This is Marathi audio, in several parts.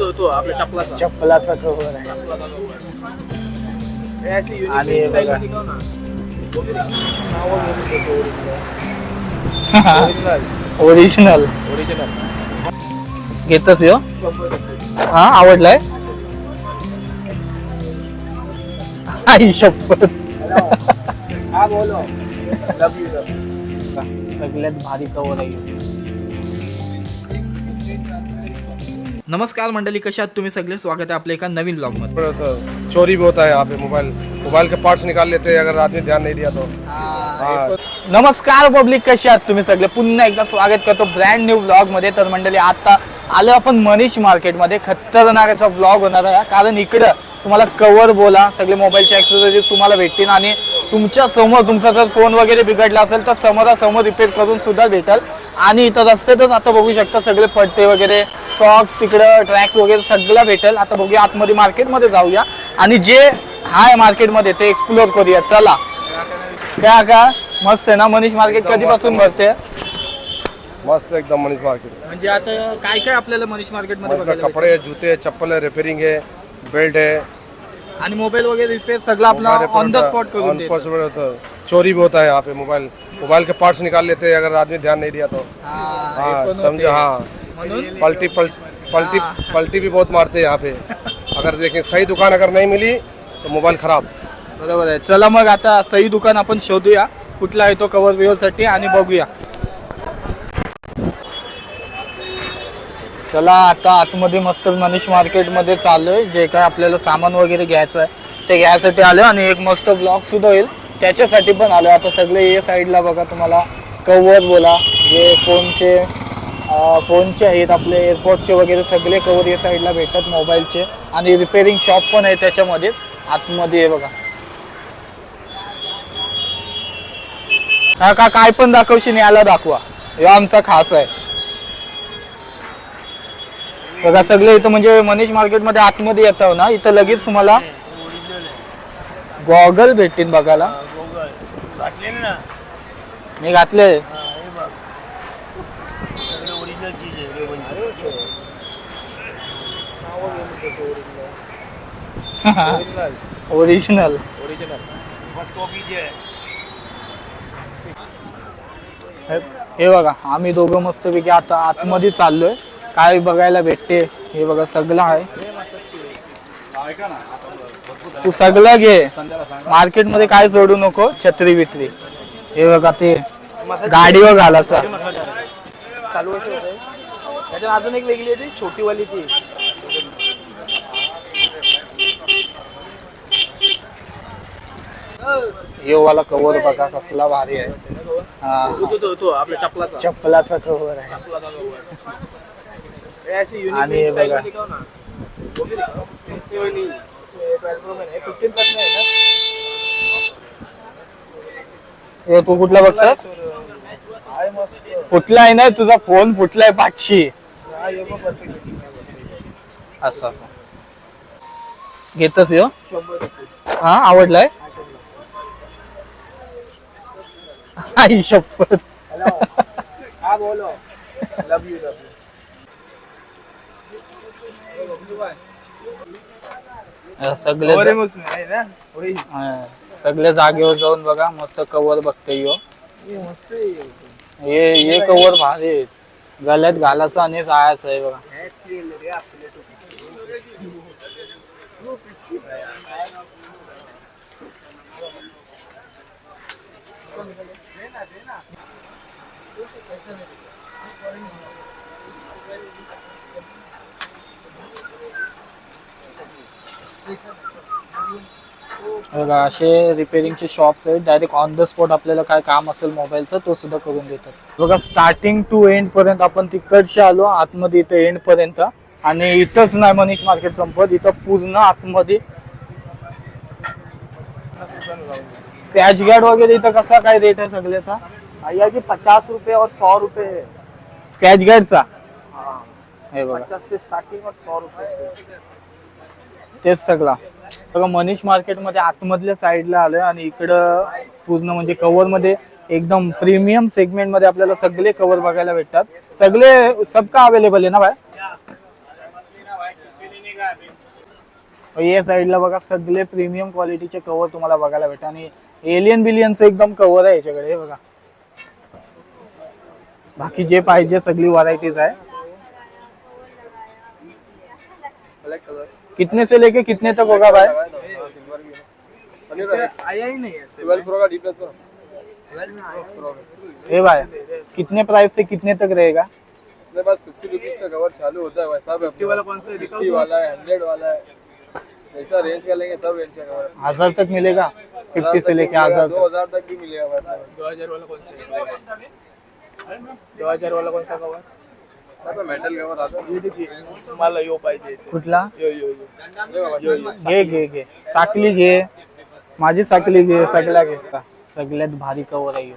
तो तो आपल्या चपलाचा. चप्पलाचा कव्हर आहे. चपलाचा cover. हे अशी unique आणि हे style बघा. मध्ये ठेव ना. Original Original. घेतच यो. हा आवडलाय? आई शपथ हा बोलो. सगळ्यात भारी कवर आहे. नमस्कार मंडळी कशा आहात? तुम्ही सगळे? स्वागत आहे आपल्या एका नवीन ब्लॉगमध्ये चोरी भी होता है यहाँ पे मोबाइल। मोबाइल के पार्ट्स निकाल लेते हैं अगर आदमी ध्यान नहीं दिया तो। हाँ नमस्कार पब्लिक कशी आहात? तुम्ही सगळे? पुन्हा एकदा स्वागत करतो ब्रँड न्यू ब्लॉगमध्ये तर मंडळी आता आलो आपण मनीष मार्केटमध्ये खतरनाकाचा ब्लॉग होणार आहे. कारण इकडं तुम्हाला कवर बोला सगळे मोबाईलचे ऍक्सेसरीज तुम्हाला भेटतील आणि तुमच्यासमोर तुमचा जर फोन वगैरे बिघडला असेल तर समोरासमोर रिपेअर करून सुद्धा भेटेल. आणि इथं रस्त्यातच आता बघू शकता सगळे पट्टे वगैरे सॉक्स तिकडं ट्रॅक्स वगैरे सगळं भेटेल. आता बघूया आतमध्ये मार्केटमध्ये जाऊया. आणि जे हाय मार्केटमध्ये ते एक्सप्लोर करूया. चला. काय का? मस्त आहे ना मनीष मार्केट कधीपासून भरते? मस्त एकदम मनीष मार्केट म्हणजे आता काय काय आपल्याला मनीष मार्केटमध्ये कपड़े जूते है चप्पल है रिपेयरिंग है बेल्ट है भेटेल? आणि मोबाईल वगैरे रिपेअर सगळं आपला ऑन द स्पॉट करून ऑन देतो. स्पॉट होता. चोरी भी होता है यहाँ पे मोबाइल मोबाइल के पार्ट्स निकाल लेते हैं अगर आदमी ध्यान नहीं दिया तो. हा. समझो हाँ पलटी पल, पलटी। पलटी भी बहुत मारते हैं यहाँ पे. अगर देखें सही दुकान अगर नहीं मिली तो मोबाइल खराब. बरोबर आहे. चला मग आता सही दुकान आपण शोधूया. कुठला आहे तो कवर साठी आणि बघूया. चला आता आतमध्ये मस्त मनीष मार्केटमध्ये चाललोय. जे काय आपल्याला सामान वगैरे घ्यायचं आहे ते घ्यायसाठी आलो आणि एक मस्त ब्लॉग सुद्धा होईल. त्याच्यासाठी पण आलो आता सगळे ये साईडला बघा तुम्हाला. कवर बोला. जे फोनचे फोनचे आहेत आपले एअरपोर्टचे वगैरे सगळे कवर या साईडला भेटतात मोबाईलचे. आणि रिपेअरिंग शॉप पण आहे त्याच्यामध्येच. आतमध्ये आहे बघा. का काय पण दाखवशील याला दाखवा. हे आमचा खास आहे. बघा सगळे इथं म्हणजे मनीष मार्केटमध्ये आतमध्ये येतो ना? इथं लगेच तुम्हाला गॉगल भेटतील बघायला. मी घातले. ओरिजिनल ओरिजिनल हे बघा आम्ही दोघं मस्तपैकी आता आतमध्ये चाललोय. काय बघायला भेटते हे बघा सगळं आहे. तू सगळं घे. मार्केटमध्ये काय सोडू नको छत्री बित्री. हे बघा ते गाडीवर घालायचा. अजून एक वेगळी आहे छोटी वाली ती. हे वाला कवर बघा कसला भारी आहे. हा, आपल्या चपलाचा. चप्पलाचा कवर आहे चपलाचा cover. हे अशी unique आणि हे बघा. मध्ये ठेव ना. वगैरे. हे वाली, 12 Pro आहे, 15 पासून आहे ना तू कुठला बघतास कुठला आहे नाही तुझा फोन फुटलाय पाचशे. असं असं घेतच यो. हा आवडलाय आई शपथ. हा बोलो लव यू लव यू हा, सगळे जागेवर जाऊन बघा मस्त कवर बघते यो. हे हे. कवर भारी आहे. गळ्यात घालायचं आणि जायचं आहे बघा. बघा असे रिपेअरिंगचे शॉप्स आहेत. डायरेक्ट ऑन द स्पॉट आपल्याला काय काम असेल मोबाईलचं तो सुद्धा करून देतात. बघा स्टार्टिंग टू एंड पर्यंत आपण तिकडचे आलो आतमध्ये इथं एंड पर्यंत. आणि इथंच नाही मनीष मार्केट संपत इथं पूर्ण आतमध्ये. स्क्रॅच गार्ड वगैरे इथं कसा काय रेट आहे सगळ्याचा? जी पचास रुपए और सौ रुपए है स्क्रॅच गार्डचा हाँ बघा. स्टार्टिंग सौ तेच सगळा. बघा मनीष मार्केटमध्ये आतमधल्या साईडला आलोय आणि इकडं पूर्ण म्हणजे कव्हरमध्ये एकदम प्रीमियम सेगमेंटमध्ये आपल्याला सगळे कव्हर बघायला भेटतात. सगळे सबका अवेलेबल आहे ना बाय या साईडला बघा सगळे प्रीमियम क्वालिटीचे कव्हर तुम्हाला बघायला भेटतात. आणि एलियन बिलियनचं एकदम कव्हर आहे याच्याकडे हे बघा. बाकी जे पाहिजे सगळी व्हरायटीज आहे. कितने से लेके कितने तक होगा भाई? आया ही नहीं है भाई। कितने प्राइस से कितने तक रहेगा? मेरे पास फिफ्टी रुपीज़ का कवर चालू होता है वैसा फिफ्टी वाला कौन सा फिफ्टी वाला है हंड्रेड वाला है। जैसा रेंज का लेंगे सब रेंज का कवर हज़ार तक मिलेगा? फिफ्टी से लेके हज़ार दो हज़ार तक भी मिलेगा दो हज़ार वाला कौन सा दो हज़ार वाला कौन सा कवर ये यो पाहिजे. कुठला? यो यो यो. यो यो घे घे घे. साकली घे. माझी साकली घे सगळ्या घे. सगळ्यात भारी कवर आहे.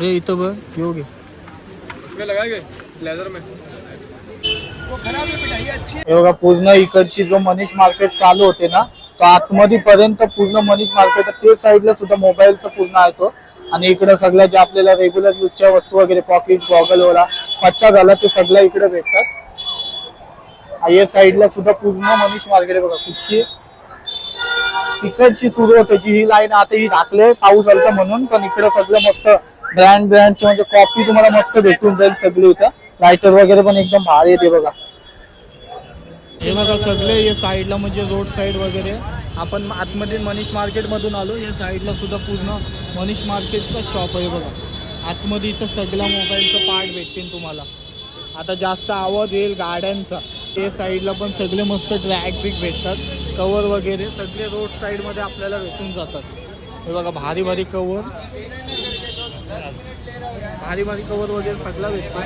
ए इथं बघ यो घे. इसमें लगाएंगे लेदर में. बघा पूर्ण इकडची जो मनीष मार्केट चालू होते ना तो आतमध्ये पर्यंत पूर्ण मनीष मार्केट ते साईडला सुद्धा मोबाईलचं पूर्ण आहे तो. आणि इकडे सगळ्या ज्या आपल्याला रेग्युलर यूजच्या वस्तू वगैरे पॉकेट गॉगल वाला पत्ता झाला ते सगळं इकडे भेटतात. या साईडला सुद्धा पूर्ण मनीष मार्केट बघा कुठची तिकडची सुरू होते जी ही लाईन आता ही टाकले पाऊस आलता म्हणून पण इकडे सगळं मस्त ब्रँड ब्रँडची म्हणजे कॉफी तुम्हाला मस्त भेटून जाईल सगळी इथं. लायटर वगैरे पण एकदम भारी येते बघा. हे बघा सगळे हे साईडला म्हणजे रोड साईड वगैरे. आपण आतमध्ये मनीष मार्केट मधून आलो या साईडला सुद्धा पूर्ण मनीष मार्केटचा शॉप आहे बघा. आतमध्ये इथं सगळा मोबाईलचा पार्ट भेटतील तुम्हाला. आता जास्त आवाज येईल गाड्यांचा. ते साईडला पण सगळे मस्त ट्रॅक बिक भेटतात. कवर वगैरे सगळे रोड साईडमध्ये आपल्याला भेटून जातात. हे बघा भारी भारी कवर भारी भारी कवर वगैरे सगळं भेटतो.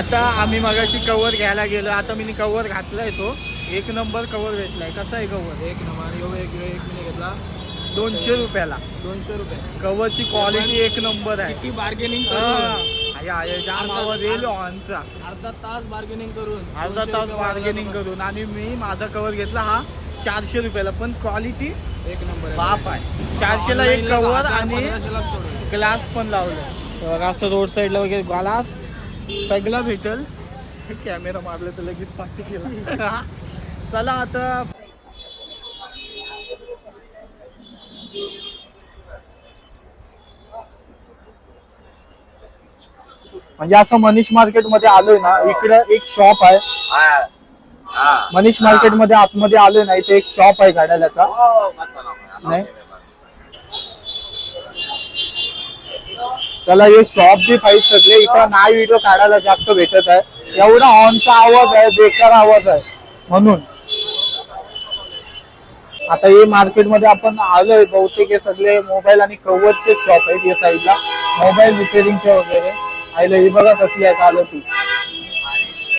आता आम्ही मगाशी कवर घ्यायला गेलो. आता मी कवर घातलाय तो. एक नंबर कवर भेटलाय. कसा आहे कवर एक नंबर. यो एक एक मिनिट घेतला. दोनशे रुपयाला. दोनशे रुपये. कवरची क्वालिटी एक नंबर आहे. किती बार्गेनिंग हा. ऑनचा अर्धा तास बार्गेनिंग करून. अर्धा तास बार्गेनिंग करून. आणि मी माझा कवर घेतला हा चारशे रुपयाला. पण क्वालिटी. एक नंबर आहे. बाप आहे. चारशेला एक कवर आणि. ग्लास पण लावलं. बघा असं रोड साईडला वगैरे ग्लास सगळं भेटल. कॅमेरा मारलं तर लगेच पार्टी केला. चला आता. म्हणजे असं मनीष मार्केटमध्ये आलोय ना इकडं एक शॉप आहे. मनीष मार्केटमध्ये आतमध्ये आलोय ना इथे एक शॉप आहे गाड्याचा नाही? त्याला हे शॉप बी पाहिजे सगळे. इथं नाही व्हिडिओ काढायला जास्त भेटत आहे. एवढा हॉर्नचा आवाज आहे बेकार आवाज आहे. म्हणून. आता हे मार्केटमध्ये आपण आलोय बहुतेक हे सगळे मोबाईल आणि कव्हरचे शॉप आहेत या साईडला मोबाईल रिपेअरिंगचे वगैरे. आयलं हे बघा कसली आहे आलं ती